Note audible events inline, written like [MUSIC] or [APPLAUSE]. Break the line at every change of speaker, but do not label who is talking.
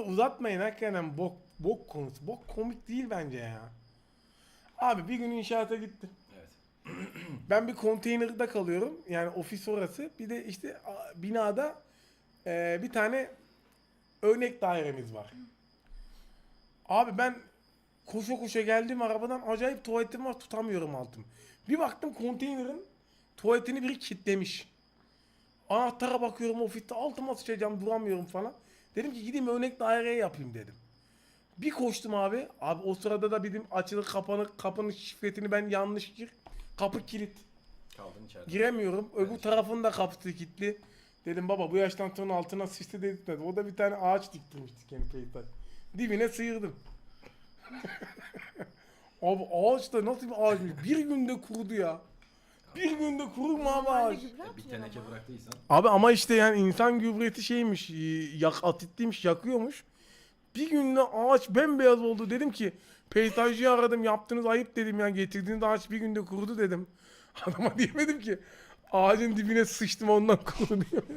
Uzatmayın hakikaten bok, bok konusu. Bok komik değil bence ya. Abi bir gün inşaata gittim.
Evet. [CLEARS THROAT]
Ben bir konteynerde kalıyorum. Yani ofis orası. Bir de işte a, binada e, bir tane örnek dairemiz var. Abi ben koşa koşa geldim arabadan acayip tuvaletim var tutamıyorum altım. Bir baktım konteynerin tuvaletini biri kilitlemiş. Anahtara bakıyorum ofiste altıma sıçacağım duramıyorum falan. Dedim ki gideyim örnek daireye yapayım dedim. Bir koştum abi. Abi o sırada da bizim açılı kapanık kapının şifresini ben yanlış gir. Kapı kilit.
Kaldın içeride.
Giremiyorum. Öbür tarafın da kapısı kilitli. Dedim baba bu yaştan sonra altına sıçtı dedirtmedi. O da bir tane ağaç diktirmişti kendi peyzaj. Dibine sıyırdım. [LAUGHS] abi ağaç da nasıl bir ağaçmış? Bir günde kurudu ya. Bir günde kurur mu abi ağaç?
bir teneke bıraktıysan
Abi ama işte yani insan gübresi şeymiş, e, yak atitliymiş, yakıyormuş. Bir günde ağaç bembeyaz oldu. Dedim ki peyzajcıyı aradım, yaptığınız ayıp dedim ya. Getirdiğiniz ağaç bir günde kurudu dedim. [LAUGHS] Adama diyemedim ki ağacın dibine sıçtım ondan kurudu diyor. [LAUGHS]